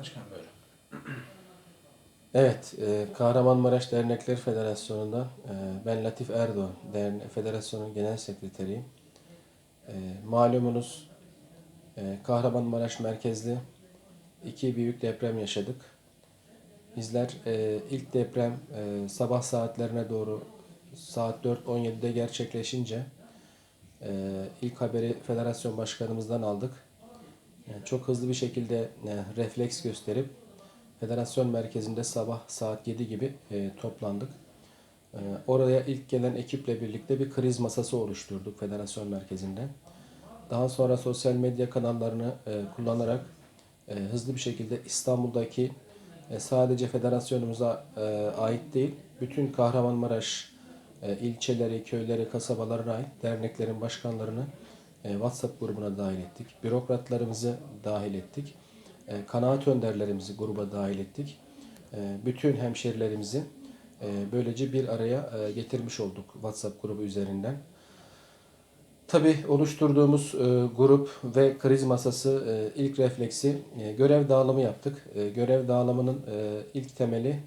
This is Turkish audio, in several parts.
Başkan böyle. Evet, e, Kahramanmaraş Dernekler Federasyonu'ndan e, ben Latif Erdoğan, Derne Federasyonun Genel Sekreteriyim. E, malumunuz e, Kahramanmaraş merkezli iki büyük deprem yaşadık. Bizler e, ilk deprem e, sabah saatlerine doğru saat 4.17'de gerçekleşince e, ilk haberi federasyon başkanımızdan aldık. Yani çok hızlı bir şekilde e, refleks gösterip federasyon merkezinde sabah saat 7 gibi e, toplandık. E, oraya ilk gelen ekiple birlikte bir kriz masası oluşturduk federasyon merkezinde. Daha sonra sosyal medya kanallarını e, kullanarak e, hızlı bir şekilde İstanbul'daki e, sadece federasyonumuza e, ait değil, bütün Kahramanmaraş e, ilçeleri, köyleri, kasabalarına ait derneklerin başkanlarını WhatsApp grubuna dahil ettik. Bürokratlarımızı dahil ettik. E, kanaat önderlerimizi gruba dahil ettik. E, bütün hemşerilerimizi e, böylece bir araya e, getirmiş olduk WhatsApp grubu üzerinden. Tabii oluşturduğumuz e, grup ve kriz masası e, ilk refleksi e, görev dağılımı yaptık. E, görev dağılımının e, ilk temeli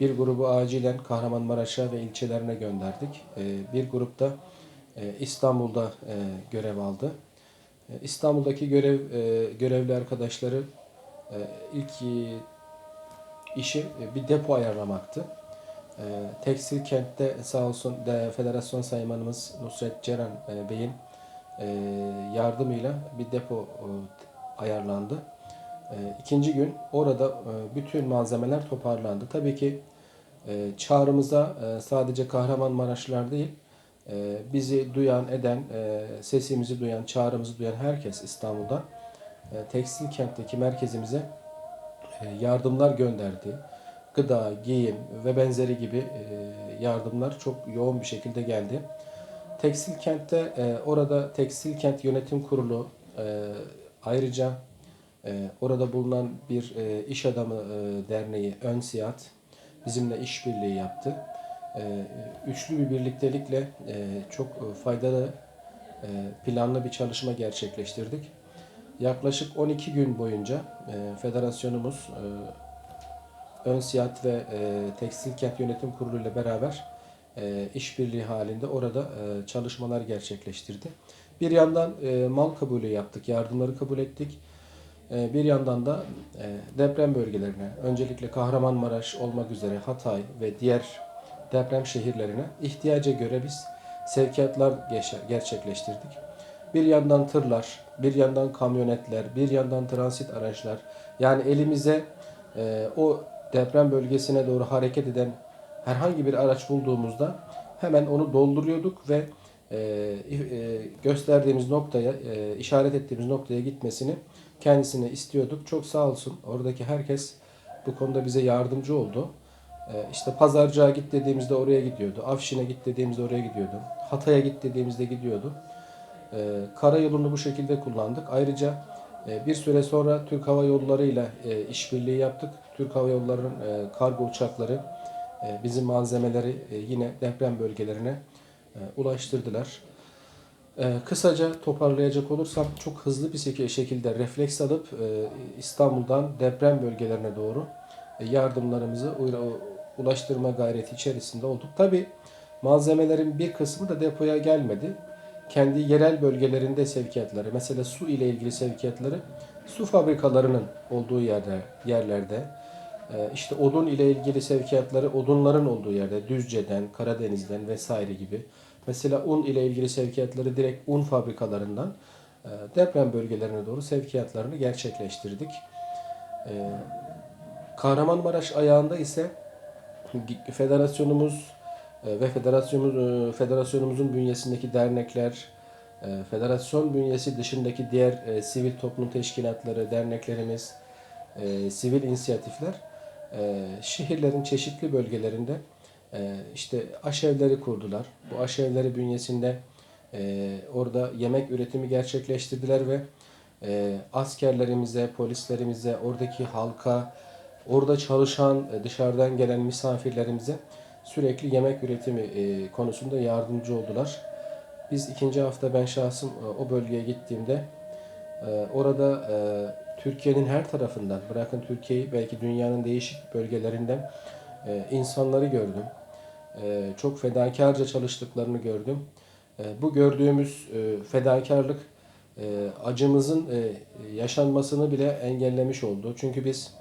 bir grubu acilen Kahramanmaraş'a ve ilçelerine gönderdik. E, bir grupta e, İstanbul'da e, görev aldı. E, İstanbul'daki görev e, görevli arkadaşları e, ilk e, işi e, bir depo ayarlamaktı. E, Tekstil kentte sağ olsun de Federasyon Saymanımız Nusret Ceren e, Bey'in e, yardımıyla bir depo e, ayarlandı. E, İkinci gün orada e, bütün malzemeler toparlandı. Tabii ki e, çağrımıza e, sadece Kahramanmaraşlılar değil, e, bizi duyan, eden, e, sesimizi duyan, çağrımızı duyan herkes İstanbul'da e, tekstil kentteki merkezimize e, yardımlar gönderdi. Gıda, giyim ve benzeri gibi yardımlar çok yoğun bir şekilde geldi. Tekstil kentte orada Tekstil Kent Yönetim Kurulu ayrıca orada bulunan bir iş adamı derneği Önsiyat bizimle işbirliği yaptı. E, üçlü bir birliktelikle e, çok e, faydalı planlı bir çalışma gerçekleştirdik. Yaklaşık 12 gün boyunca federasyonumuz e, Önsiyat ve Tekstil Kent Yönetim Kurulu ile beraber işbirliği halinde orada çalışmalar gerçekleştirdi. Bir yandan mal kabulü yaptık, yardımları kabul ettik. Bir yandan da deprem bölgelerine, öncelikle Kahramanmaraş olmak üzere Hatay ve diğer deprem şehirlerine ihtiyaca göre biz sevkiyatlar gerçekleştirdik. Bir yandan tırlar, bir yandan kamyonetler, bir yandan transit araçlar. Yani elimize e, o deprem bölgesine doğru hareket eden herhangi bir araç bulduğumuzda hemen onu dolduruyorduk ve e, e, gösterdiğimiz noktaya, e, işaret ettiğimiz noktaya gitmesini kendisine istiyorduk. Çok sağ olsun oradaki herkes bu konuda bize yardımcı oldu. E, işte Pazarcığa git dediğimizde oraya gidiyordu. Afşin'e git dediğimizde oraya gidiyordu. Hatay'a git dediğimizde gidiyordu. E, karayolunu bu şekilde kullandık. Ayrıca e, bir süre sonra Türk Hava Yolları ile işbirliği yaptık. Türk Hava Yolları'nın e, kargo uçakları e, bizim malzemeleri yine deprem bölgelerine ulaştırdılar. Kısaca toparlayacak olursam çok hızlı bir şek- şekilde refleks alıp İstanbul'dan deprem bölgelerine doğru yardımlarımızı ulaştırma gayreti içerisinde olduk. Tabi malzemelerin bir kısmı da depoya gelmedi. Kendi yerel bölgelerinde sevkiyatları, mesela su ile ilgili sevkiyatları su fabrikalarının olduğu yerde, yerlerde, e, işte odun ile ilgili sevkiyatları odunların olduğu yerde, Düzce'den, Karadeniz'den vesaire gibi. Mesela un ile ilgili sevkiyatları direkt un fabrikalarından e, deprem bölgelerine doğru sevkiyatlarını gerçekleştirdik. E, Kahramanmaraş ayağında ise federasyonumuz e, ve federasyonumuz e, federasyonumuzun bünyesindeki dernekler, e, federasyon bünyesi dışındaki diğer sivil toplum teşkilatları, derneklerimiz, sivil inisiyatifler şehirlerin çeşitli bölgelerinde işte aşevleri kurdular. Bu aşevleri bünyesinde orada yemek üretimi gerçekleştirdiler ve askerlerimize, polislerimize, oradaki halka, orada çalışan e, dışarıdan gelen misafirlerimize sürekli yemek üretimi e, konusunda yardımcı oldular. Biz ikinci hafta ben şahsım e, o bölgeye gittiğimde orada Türkiye'nin her tarafından, bırakın Türkiye'yi belki dünyanın değişik bölgelerinden insanları gördüm. Çok fedakarca çalıştıklarını gördüm. Bu gördüğümüz fedakarlık acımızın yaşanmasını bile engellemiş oldu. Çünkü biz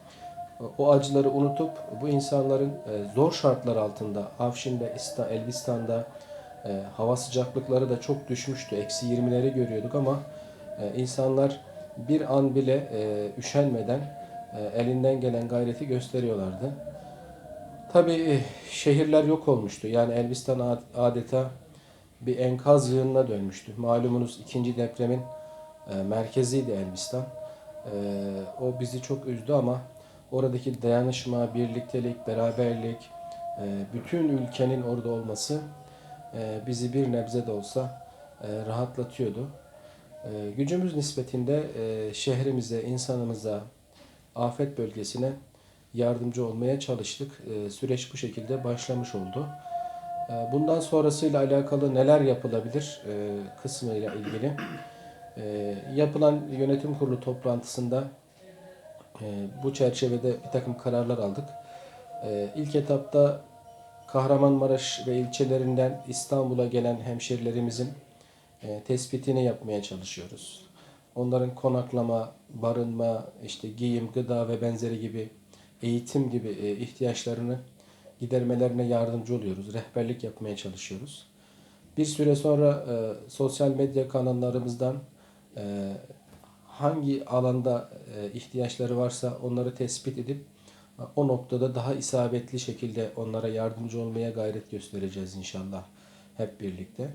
o acıları unutup bu insanların e, zor şartlar altında Afşin'de, İsta- Elbistan'da e, hava sıcaklıkları da çok düşmüştü. Eksi 20'leri görüyorduk ama e, insanlar bir an bile üşenmeden elinden gelen gayreti gösteriyorlardı. Tabii e, şehirler yok olmuştu. Yani Elbistan ad- adeta bir enkaz yığınına dönmüştü. Malumunuz ikinci depremin merkeziydi Elbistan. O bizi çok üzdü ama oradaki dayanışma, birliktelik, beraberlik, e, bütün ülkenin orada olması e, bizi bir nebze de olsa e, rahatlatıyordu. Gücümüz nispetinde şehrimize, insanımıza, afet bölgesine yardımcı olmaya çalıştık. Süreç bu şekilde başlamış oldu. Bundan sonrasıyla alakalı neler yapılabilir kısmıyla ilgili yapılan yönetim kurulu toplantısında bu çerçevede bir takım kararlar aldık. E, ilk etapta Kahramanmaraş ve ilçelerinden İstanbul'a gelen hemşerilerimizin e, tespitini yapmaya çalışıyoruz. Onların konaklama, barınma, işte giyim, gıda ve benzeri gibi eğitim gibi e, ihtiyaçlarını gidermelerine yardımcı oluyoruz. Rehberlik yapmaya çalışıyoruz. Bir süre sonra e, sosyal medya kanallarımızdan e, hangi alanda e, ihtiyaçları varsa onları tespit edip e, o noktada daha isabetli şekilde onlara yardımcı olmaya gayret göstereceğiz inşallah hep birlikte.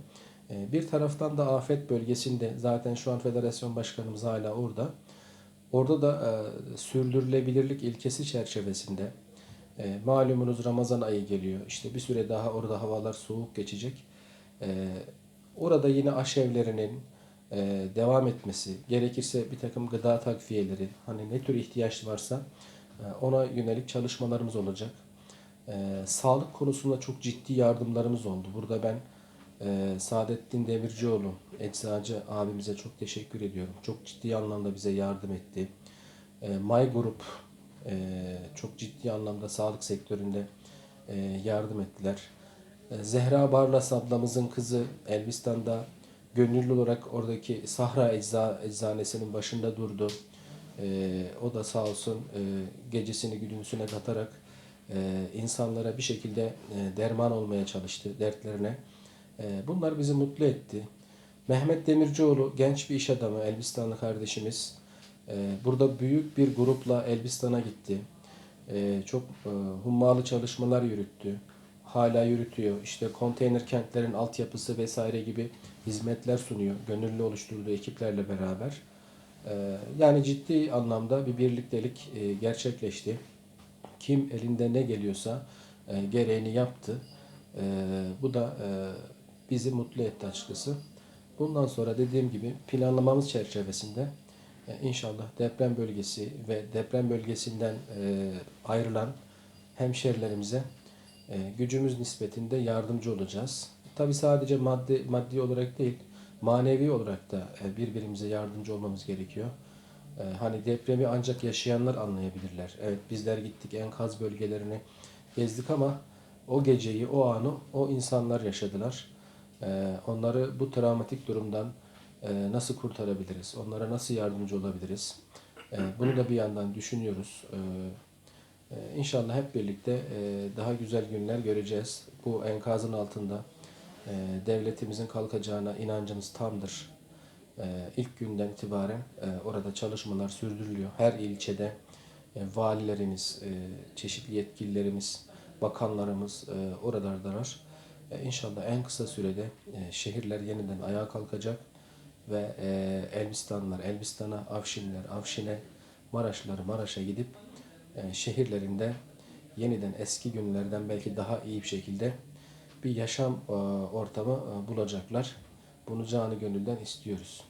E, Bir taraftan da afet bölgesinde zaten şu an federasyon başkanımız hala orada. Orada da sürdürülebilirlik ilkesi çerçevesinde malumunuz Ramazan ayı geliyor. İşte bir süre daha orada havalar soğuk geçecek. Orada yine aşevlerinin e, devam etmesi, gerekirse bir takım gıda takviyeleri, hani ne tür ihtiyaç varsa e, ona yönelik çalışmalarımız olacak. E, sağlık konusunda çok ciddi yardımlarımız oldu. Burada ben e, Saadettin Demircioğlu, eczacı abimize çok teşekkür ediyorum. Çok ciddi anlamda bize yardım etti. E, My Group e, çok ciddi anlamda sağlık sektöründe e, yardım ettiler. E, Zehra Barlas ablamızın kızı Elbistan'da gönüllü olarak oradaki Sahra Ecza, Eczanesinin başında durdu. E, o da sağ olsun e, gecesini gündüzüne katarak e, insanlara bir şekilde e, derman olmaya çalıştı dertlerine. E, bunlar bizi mutlu etti. Mehmet Demircioğlu genç bir iş adamı, Elbistanlı kardeşimiz. E, burada büyük bir grupla Elbistan'a gitti. E, çok e, hummalı çalışmalar yürüttü. Hala yürütüyor. İşte konteyner kentlerin altyapısı vesaire gibi hizmetler sunuyor. Gönüllü oluşturduğu ekiplerle beraber. E, yani ciddi anlamda bir birliktelik e, gerçekleşti. Kim elinde ne geliyorsa e, gereğini yaptı. E, bu da e, bizi mutlu etti açıkçası. Bundan sonra dediğim gibi planlamamız çerçevesinde inşallah deprem bölgesi ve deprem bölgesinden ayrılan hemşerilerimize gücümüz nispetinde yardımcı olacağız. Tabi sadece maddi maddi olarak değil, manevi olarak da e, birbirimize yardımcı olmamız gerekiyor. E, Hani depremi ancak yaşayanlar anlayabilirler. Evet bizler gittik enkaz bölgelerini gezdik ama o geceyi, o anı o insanlar yaşadılar. E, Onları bu travmatik durumdan e, nasıl kurtarabiliriz? Onlara nasıl yardımcı olabiliriz? Bunu da bir yandan düşünüyoruz. E, e, İnşallah hep birlikte e, daha güzel günler göreceğiz. Bu enkazın altında e, devletimizin kalkacağına inancımız tamdır. E, İlk günden itibaren orada çalışmalar sürdürülüyor. Her ilçede valilerimiz, çeşitli yetkililerimiz, bakanlarımız oradalardır. E, İnşallah en kısa sürede şehirler yeniden ayağa kalkacak ve e, Elbistanlılar, Elbistan'a, Afşinler, Afşin'e, Maraşlılar, Maraş'a gidip şehirlerinde yeniden eski günlerden belki daha iyi bir şekilde bir yaşam e, ortamı e, bulacaklar. Bunu canı gönülden istiyoruz.